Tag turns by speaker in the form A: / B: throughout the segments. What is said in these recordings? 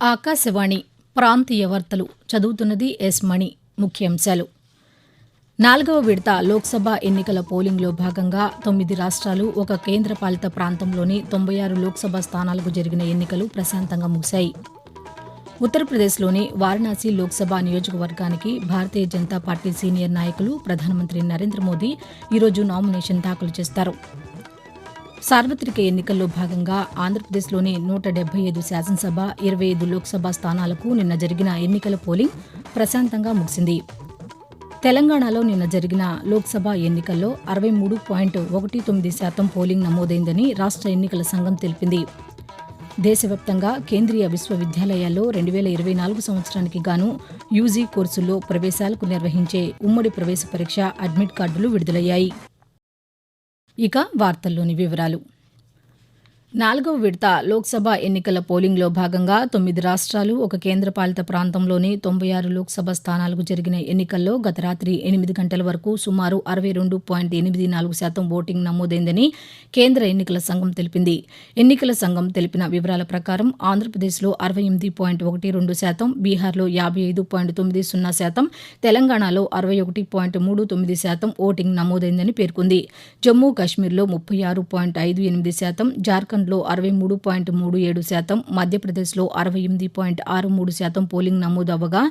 A: ఆకాశవాణి ప్రాంతీయ వార్తలు చదువుతున్నది ఎస్ మణి. ముఖ్యాంశాలు. నాలుగవ విడత లోక్సభ ఎన్నికల పోలింగ్లో భాగంగా తొమ్మిది రాష్ట్రాలు ఒక కేంద్రపాలిత ప్రాంతంలోని తొంభై ఆరు లోక్సభ స్థానాలకు జరిగిన ఎన్నికలు ప్రశాంతంగా ముగిశాయి. ఉత్తరప్రదేశ్లోని వారణాసి లోక్సభ నియోజకవర్గానికి భారతీయ జనతా పార్టీ సీనియర్ నాయకులు ప్రధానమంత్రి నరేంద్ర మోదీ ఈరోజు నామినేషన్ దాఖలు చేస్తారు. సార్వత్రిక ఎన్నికల్లో భాగంగా ఆంధ్రప్రదేశ్లోని నూట డెబ్బై ఐదు శాసనసభ ఇరవై ఐదు లోక్సభ స్థానాలకు నిన్న జరిగిన ఎన్నికల పోలింగ్ ప్రశాంతంగా ముగిసింది. తెలంగాణలో నిన్న జరిగిన లోక్సభ ఎన్నికల్లో అరవై మూడు పాయింట్ ఒకటి తొమ్మిది శాతం పోలింగ్ నమోదైందని రాష్ట్ర ఎన్నికల సంఘం తెలిపింది. దేశవ్యాప్తంగా కేంద్రీయ విశ్వవిద్యాలయాల్లో రెండు వేల ఇరవై నాలుగు సంవత్సరానికి గాను యూజీ కోర్సుల్లో ప్రవేశాలకు నిర్వహించే ఉమ్మడి ప్రవేశ పరీక్ష అడ్మిట్ కార్డులు విడుదలయ్యాయి. ఇక వార్తల్లోని వివరాలు. నాలుగవ విడత లోక్సభ ఎన్నికల పోలింగ్లో భాగంగా తొమ్మిది రాష్ట్రాలు ఒక కేంద్రపాలిత ప్రాంతంలోని తొంభై ఆరు లోక్సభ స్థానాలకు జరిగిన ఎన్నికల్లో గత రాత్రి ఎనిమిది గంటల వరకు సుమారు అరవై రెండు పాయింట్ ఎనిమిది నాలుగు శాతం ఓటింగ్ నమోదైందని కేంద్ర ఎన్నికల సంఘం తెలిపింది. ఎన్నికల సంఘం తెలిపిన వివరాల ప్రకారం ఆంధ్రప్రదేశ్లో అరవై ఎనిమిది పాయింట్ ఒకటి రెండు శాతం బీహార్లో యాభై ఐదు పాయింట్ తొమ్మిది సున్నా శాతం తెలంగాణలో అరవై ఒకటి పాయింట్ మూడు తొమ్మిది శాతం ఓటింగ్ నమోదైందని పేర్కొంది. జమ్మూ కాశ్మీర్లో ముప్పై ఆరు పాయింట్ ఐదు ఎనిమిది శాతం జార్ఖండ్ జార్ఖండ్లో అరవై మూడు పాయింట్ మూడు ఏడు శాతం మధ్యప్రదేశ్లో అరవై ఎనిమిది పాయింట్ ఆరు మూడు శాతం పోలింగ్ నమోదవ్వగా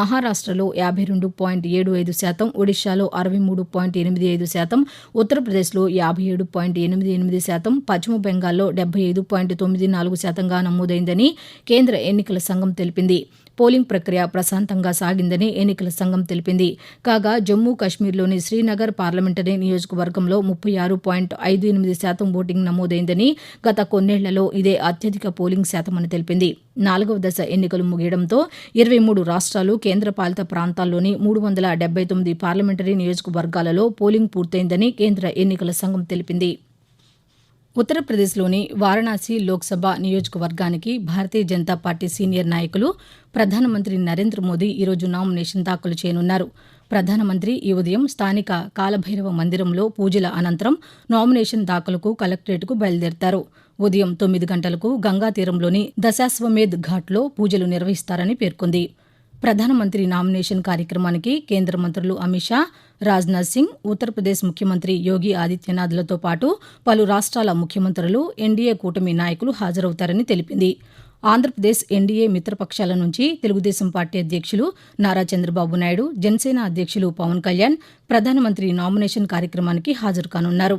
A: మహారాష్టలో యాభై రెండు పాయింట్ ఏడు ఐదు శాతం ఒడిశాలో అరవై మూడు పాయింట్ ఎనిమిది ఐదు శాతం ఉత్తరప్రదేశ్లో యాభై ఏడు పాయింట్ ఎనిమిది ఎనిమిది శాతం పశ్చిమ బెంగాల్లో డెబ్బై ఐదు పాయింట్ తొమ్మిది నాలుగు శాతంగా నమోదైందని కేంద్ర ఎన్నికల సంఘం తెలిపింది. పోలింగ్ ప్రక్రియ ప్రశాంతంగా సాగిందని ఎన్నికల సంఘం తెలిపింది. కాగా జమ్మూ కాశ్మీర్లోని శ్రీనగర్ పార్లమెంటరీ నియోజకవర్గంలో ముప్పై ఆరు పాయింట్ ఐదు ఎనిమిది శాతం ఓటింగ్ నమోదైందని గత కొన్నేళ్ళలో ఇదే అత్యధిక పోలింగ్ శాతమని తెలిపింది. నాలుగవ దశ ఎన్నికలు ముగియడంతో ఇరవై మూడు రాష్ట్రాలు కేంద్రపాలిత ప్రాంతాల్లోని మూడు వందల డెబ్బై తొమ్మిది పార్లమెంటరీ నియోజకవర్గాలలో పోలింగ్ పూర్తయిందని కేంద్ర ఎన్నికల సంఘం తెలిపింది. ఉత్తరప్రదేశ్లోని వారణాసి లోక్సభ నియోజకవర్గానికి భారతీయ జనతా పార్టీ సీనియర్ నాయకులు ప్రధానమంత్రి నరేంద్ర మోదీ ఈరోజు నామినేషన్ దాఖలు చేయనున్నారు. ప్రధానమంత్రి ఈ ఉదయం స్థానిక కాలభైరవ మందిరంలో పూజల అనంతరం నామినేషన్ దాఖలకు కలెక్టరేట్కు బయలుదేరతారు. ఉదయం తొమ్మిది గంటలకు గంగా తీరంలోని దశాశ్వమేధ్ ఘాట్లో పూజలు నిర్వహిస్తారని పేర్కొంది. ప్రధానమంత్రి నామినేషన్ కార్యక్రమానికి కేంద్ర మంత్రులు అమిత్ షా రాజ్నాథ్ సింగ్ ఉత్తరప్రదేశ్ ముఖ్యమంత్రి యోగి ఆదిత్యనాథ్లతో పాటు పలు రాష్ట్రాల ముఖ్యమంత్రులు ఎన్డీఏ కూటమి నాయకులు హాజరవుతారని తెలిపింది. ఆంధ్రప్రదేశ్ ఎన్డీఏ మిత్రపక్షాల నుంచి తెలుగుదేశం పార్టీ అధ్యక్షులు నారా చంద్రబాబు నాయుడు జనసేన అధ్యక్షులు పవన్ కళ్యాణ్ ప్రధానమంత్రి నామినేషన్ కార్యక్రమానికి హాజరు కానున్నారు.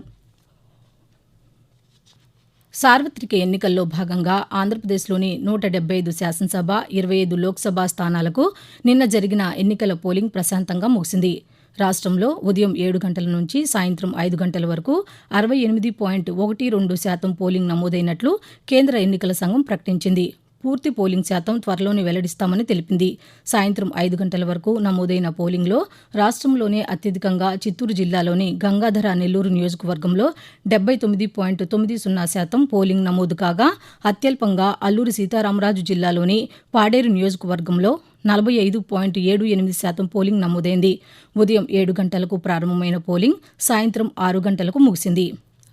A: సార్వత్రిక ఎన్నికల్లో భాగంగా ఆంధ్రప్రదేశ్లోని నూట డెబ్బై ఐదు శాసనసభ ఇరవై ఐదు లోక్సభ స్థానాలకు నిన్న జరిగిన ఎన్నికల పోలింగ్ ప్రశాంతంగా ముగిసింది. రాష్ట్రంలో ఉదయం ఏడు గంటల నుంచి సాయంత్రం ఐదు గంటల వరకు అరవై ఎనిమిది పాయింట్ ఒకటి రెండు శాతం పోలింగ్ నమోదైనట్లు కేంద్ర ఎన్నికల సంఘం ప్రకటించింది. పూర్తి పోలింగ్ శాతం త్వరలోనే వెల్లడిస్తామని తెలిపింది. సాయంత్రం ఐదు గంటల వరకు నమోదైన పోలింగ్లో రాష్ట్రంలోనే అత్యధికంగా చిత్తూరు జిల్లాలోని గంగాధర నెల్లూరు నియోజకవర్గంలో డెబ్బై తొమ్మిది పాయింట్ తొమ్మిది సున్నా శాతం పోలింగ్ నమోదు కాగా అత్యల్పంగా అల్లూరి సీతారామరాజు జిల్లాలోని పాడేరు నియోజకవర్గంలో నలభై ఐదు పాయింట్ ఏడు ఎనిమిది శాతం పోలింగ్ నమోదైంది. ఉదయం ఏడు గంటలకు ప్రారంభమైన పోలింగ్ సాయంత్రం ఆరు గంటలకు ముగిసింది.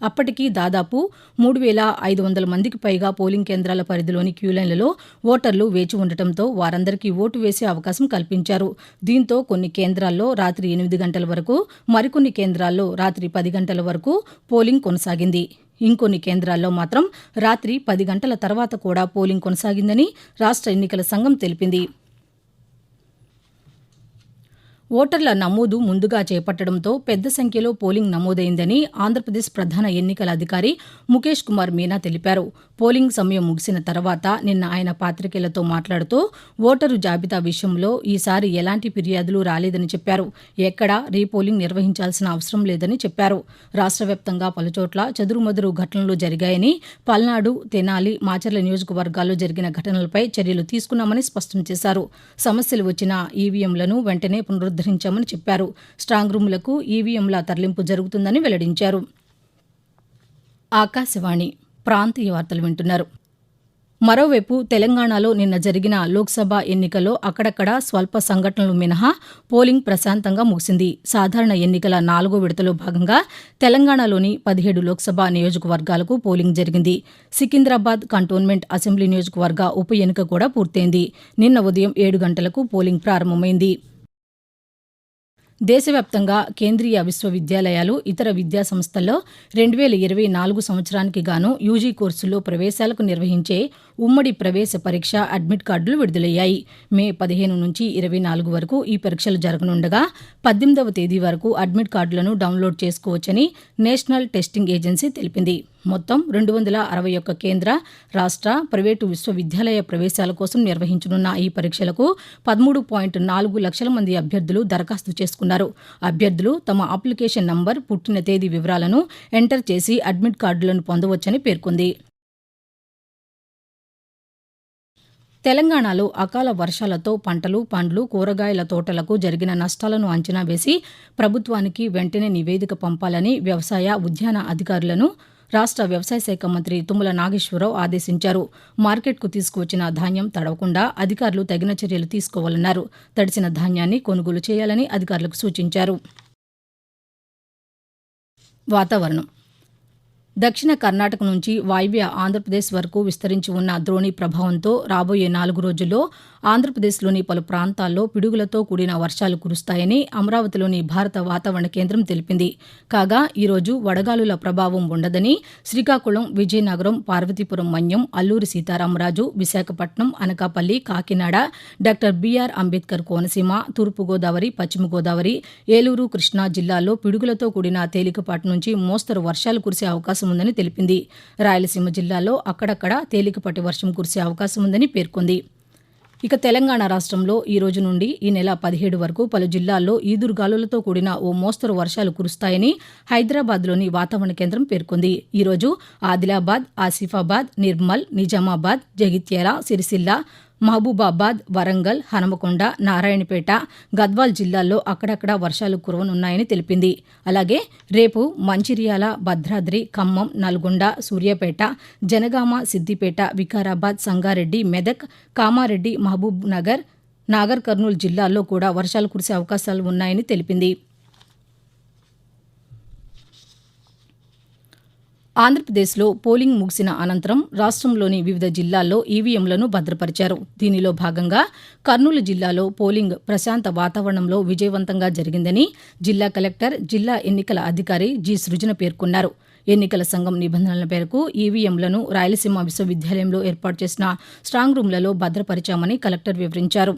A: అప్పటికి దాదాపు మూడు వేల ఐదు వందల మందికి పైగా పోలింగ్ కేంద్రాల పరిధిలోని క్యూలైన్లలో ఓటర్లు వేచి ఉండటంతో వారందరికీ ఓటు వేసే అవకాశం కల్పించారు. దీంతో కొన్ని కేంద్రాల్లో రాత్రి ఎనిమిది గంటల వరకు మరికొన్ని కేంద్రాల్లో రాత్రి పది గంటల వరకు పోలింగ్ కొనసాగింది. ఇంకొన్ని కేంద్రాల్లో మాత్రం రాత్రి పది గంటల తర్వాత కూడా పోలింగ్ కొనసాగిందని రాష్ట్ర ఎన్నికల సంఘం తెలిపింది. ఓటర్ల నమోదు ముందుగా చేపట్టడంతో పెద్ద సంఖ్యలో పోలింగ్ నమోదైందని ఆంధ్రప్రదేశ్ ప్రధాన ఎన్నికల అధికారి ముఖేష్ కుమార్ మీనా తెలిపారు. పోలింగ్ సమయం ముగిసిన తర్వాత నిన్న ఆయన పాతికేయులతో మాట్లాడుతూ ఓటరు జాబితా విషయంలో ఈసారి ఎలాంటి ఫిర్యాదులు రాలేదని చెప్పారు. ఎక్కడా రీపోలింగ్ నిర్వహించాల్సిన అవసరం లేదని చెప్పారు. రాష్ట్ర వ్యాప్తంగా పలుచోట్ల చెదురుమదురు ఘటనలు జరిగాయని పల్నాడు తెనాలి మాచర్ల నియోజకవర్గాల్లో జరిగిన ఘటనలపై చర్యలు తీసుకున్నామని స్పష్టం చేశారు. సమస్యలు వచ్చిన ఈవీఎంలను వెంటనే పునరుద్దరించామని చెప్పారు. స్ట్రాంగ్ రూములకు ఈవీఎంల తరలింపు జరుగుతుందని వెల్లడించారు. ఆకాశవాణి ప్రాంతీయ వార్తలు వింటున్నారు. మరోవైపు తెలంగాణలో నిన్న జరిగిన లోక్సభ ఎన్నికల్లో అక్కడక్కడ స్వల్ప సంఘటనలు మినహా పోలింగ్ ప్రశాంతంగా ముగిసింది. సాధారణ ఎన్నికల నాలుగో విడతలో భాగంగా తెలంగాణలోని పదిహేడు లోక్సభ నియోజకవర్గాలకు పోలింగ్ జరిగింది. సికింద్రాబాద్ కంటోన్మెంట్ అసెంబ్లీ నియోజకవర్గ ఉప ఎన్నిక కూడా పూర్తయింది. నిన్న ఉదయం ఏడు గంటలకు పోలింగ్ ప్రారంభమైంది. దేశవ్యాప్తంగా కేంద్రీయ విశ్వవిద్యాలయాలు ఇతర విద్యా సంస్థల్లో రెండు వేల ఇరవై నాలుగు సంవత్సరానికి గాను యూజీ కోర్సుల్లో ప్రవేశాలకు నిర్వహించే ఉమ్మడి ప్రవేశ పరీక్ష అడ్మిట్ కార్డులు విడుదలయ్యాయి. మే పదిహేను నుంచి ఇరవై నాలుగు వరకు ఈ పరీక్షలు జరగనుండగా పద్దెనిమిదవ తేదీ వరకు అడ్మిట్ కార్డులను డౌన్లోడ్ చేసుకోవచ్చని నేషనల్ టెస్టింగ్ ఏజెన్సీ తెలిపింది. మొత్తం రెండు వందల అరవై ఒక్క కేంద్ర రాష్ట్ర ప్రైవేటు విశ్వవిద్యాలయ ప్రవేశాల కోసం నిర్వహించనున్న ఈ పరీక్షలకు పదమూడు పాయింట్ నాలుగు లక్షల మంది అభ్యర్థులు దరఖాస్తు చేసుకున్నారు. అభ్యర్థులు తమ అప్లికేషన్ నంబర్ పుట్టిన తేదీ వివరాలను ఎంటర్ చేసి అడ్మిట్ కార్డులను పొందవచ్చని పేర్కొంది. తెలంగాణలో అకాల వర్షాలతో పంటలు పండ్లు కూరగాయల తోటలకు జరిగిన నష్టాలను అంచనా వేసి ప్రభుత్వానికి వెంటనే నివేదిక పంపాలని వ్యవసాయ ఉద్యాన అధికారులను రాష్ట్ర వ్యవసాయ శాఖ మంత్రి తుమ్మల నాగేశ్వరరావు ఆదేశించారు. మార్కెట్కు తీసుకువచ్చిన ధాన్యం తడవకుండా అధికారులు తగిన చర్యలు తీసుకోవాలన్నారు. తడిసిన ధాన్యాన్ని కొనుగోలు చేయాలని అధికారులకు సూచించారు. వాతావరణం. దక్షిణ కర్ణాటక నుంచి వాయువ్య ఆంధ్రప్రదేశ్ వరకు విస్తరించి ఉన్న ద్రోణి ప్రభావంతో రాబోయే నాలుగు రోజుల్లో ఆంధ్రప్రదేశ్లోని పలు ప్రాంతాల్లో పిడుగులతో కూడిన వర్షాలు కురుస్తాయని అమరావతిలోని భారత వాతావరణ కేంద్రం తెలిపింది. కాగా ఈరోజు వడగాలుల ప్రభావం ఉండదని శ్రీకాకుళం విజయనగరం పార్వతీపురం మన్యం అల్లూరి సీతారామరాజు విశాఖపట్నం అనకాపల్లి కాకినాడ డాక్టర్ బీఆర్ అంబేద్కర్ కోనసీమ తూర్పుగోదావరి పశ్చిమ గోదావరి ఏలూరు కృష్ణా జిల్లాల్లో పిడుగులతో కూడిన తేలికపాటి నుంచి మోస్తరు వర్షాలు కురిసే అవకాశం ఉందని తెలిపింది. రాయలసీమ జిల్లాలో అక్కడక్కడ తేలికపాటి వర్షం కురిసే అవకాశం ఉందని పేర్కొంది. ఇక తెలంగాణ రాష్ట్రంలో ఈ రోజు నుండి ఈ నెల పదిహేడు వరకు పలు జిల్లాల్లో ఈదురుగాలులతో కూడిన ఓ మోస్తరు వర్షాలు కురుస్తాయని హైదరాబాద్లోని వాతావరణ కేంద్రం పేర్కొంది. ఈరోజు ఆదిలాబాద్ ఆసిఫాబాద్ నిర్మల్ నిజామాబాద్ జగిత్యాల సిరిసిల్ల మహబూబాబాద్ వరంగల్ హనుమకొండ నారాయణపేట గద్వాల్ జిల్లాల్లో అక్కడక్కడ వర్షాలు కురవనున్నాయని తెలిపింది. అలాగే రేపు మంచిర్యాల భద్రాద్రి ఖమ్మం నల్గొండ సూర్యాపేట జనగామ సిద్దిపేట వికారాబాద్ సంగారెడ్డి మెదక్ కామారెడ్డి మహబూబ్ నగర్ నాగర్ కర్నూలు జిల్లాల్లో కూడా వర్షాలు కురిసే అవకాశాలు ఉన్నాయని తెలిపింది. ఆంధ్రప్రదేశ్లో పోలింగ్ ముగిసిన అనంతరం రాష్ట్రంలోని వివిధ జిల్లాల్లో ఈవీఎంలను భద్రపరిచారు. దీనిలో భాగంగా కర్నూలు జిల్లాలో పోలింగ్ ప్రశాంత వాతావరణంలో విజయవంతంగా జరిగిందని జిల్లా కలెక్టర్ జిల్లా ఎన్నికల అధికారి జి. సృజన పేర్కొన్నారు. ఎన్నికల సంఘం నిబంధనల మేరకు ఈవీఎంలను రాయలసీమ విశ్వవిద్యాలయంలో ఏర్పాటు చేసిన స్ట్రాంగ్ రూమ్లలో భద్రపరిచామని కలెక్టర్ వివరించారు.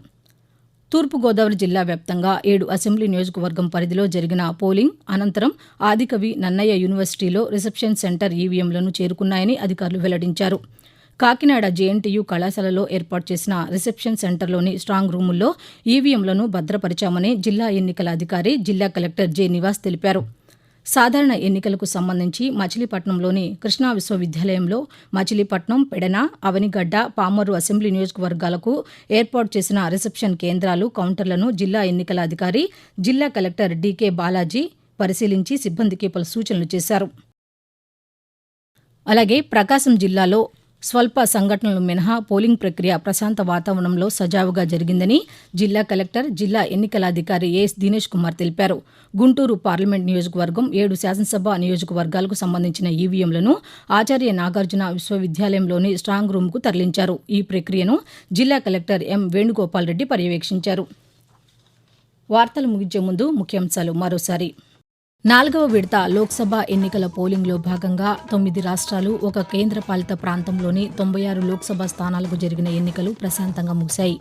A: తూర్పుగోదావరి జిల్లా వ్యాప్తంగా ఏడు అసెంబ్లీ నియోజకవర్గం పరిధిలో జరిగిన పోలింగ్ అనంతరం ఆదికవి నన్నయ్య యూనివర్సిటీలో రిసెప్షన్ సెంటర్ ఈవీఎంలను చేరుకున్నాయని అధికారులు వెల్లడించారు. కాకినాడ జేఎన్టీయూ కళాశాలలో ఏర్పాటు చేసిన రిసెప్షన్ సెంటర్లోని స్ట్రాంగ్ రూముల్లో ఈవీఎంలను భద్రపరిచామని జిల్లా ఎన్నికల అధికారి జిల్లా కలెక్టర్ జె నివాస్ తెలిపారు. సాధారణ ఎన్నికలకు సంబంధించి మచిలీపట్నంలోని కృష్ణా విశ్వవిద్యాలయంలో మచిలీపట్నం పెడన అవనిగడ్డ పామరు అసెంబ్లీ నియోజకవర్గాలకు ఏర్పాటు చేసిన రిసెప్షన్ కేంద్రాలు కౌంటర్లను జిల్లా ఎన్నికల అధికారి జిల్లా కలెక్టర్ డీకే బాలాజీ పరిశీలించి సిబ్బందికి పలు సూచనలు చేశారు. అలాగే ప్రకాశం జిల్లాలో స్వల్ప సంఘటనలు మినహా పోలింగ్ ప్రక్రియ ప్రశాంత వాతావరణంలో సజావుగా జరిగిందని జిల్లా కలెక్టర్ జిల్లా ఎన్నికల అధికారి ఎస్ దినేష్ కుమార్ తెలిపారు. గుంటూరు పార్లమెంట్ నియోజకవర్గం ఏడు శాసనసభ నియోజకవర్గాలకు సంబంధించిన ఈవీఎంలను ఆచార్య నాగార్జున విశ్వవిద్యాలయంలోని స్ట్రాంగ్ రూమ్కు తరలించారు. ఈ ప్రక్రియను జిల్లా కలెక్టర్ ఎం వేణుగోపాల్ రెడ్డి పర్యవేక్షించారు. వార్తలు ముగించే ముందు ముఖ్యాంశాలు మరోసారి. నాలుగవ విడత లోక్సభ ఎన్నికల పోలింగ్లో భాగంగా తొమ్మిది రాష్ట్రాలు ఒక కేంద్రపాలిత ప్రాంతంలోని తొంభై ఆరు లోక్సభ స్థానాలకు జరిగిన ఎన్నికలు ప్రశాంతంగా ముగిశాయి.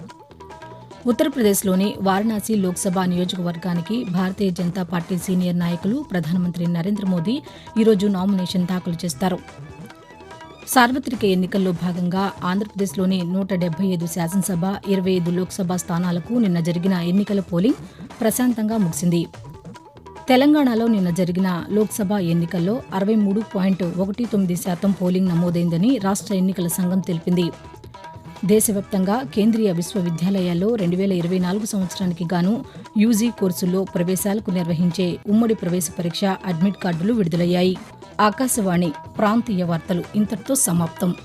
A: ఉత్తరప్రదేశ్లోని వారణాసి లోక్సభ నియోజకవర్గానికి భారతీయ జనతా పార్టీ సీనియర్ నాయకులు ప్రధానమంత్రి నరేంద్ర మోదీ ఈరోజు నామినేషన్ దాఖలు చేస్తారు. సార్వత్రిక ఎన్నికల్లో భాగంగా ఆంధ్రప్రదేశ్లోని నూట డెబ్బై ఐదు శాసనసభ ఇరవై ఐదు లోక్సభ స్థానాలకు నిన్న జరిగిన ఎన్నికల పోలింగ్ ప్రశాంతంగా ముగిసింది. తెలంగాణలో నిన్న జరిగిన లోక్సభ ఎన్నికల్లో అరవై మూడు పాయింట్ ఒకటి తొమ్మిది శాతం పోలింగ్ నమోదైందని రాష్ట్ర ఎన్నికల సంఘం తెలిపింది. దేశవ్యాప్తంగా కేంద్రీయ విశ్వవిద్యాలయాల్లో రెండు వేల ఇరవై నాలుగు సంవత్సరానికి గాను యూజీ కోర్సుల్లో ప్రవేశాలకు నిర్వహించే ఉమ్మడి ప్రవేశ పరీక్ష అడ్మిట్ కార్డులు విడుదలయ్యాయి. ఆకాశవాణి ప్రాంతీయ వార్తలు ఇంతటితో సమాప్తం.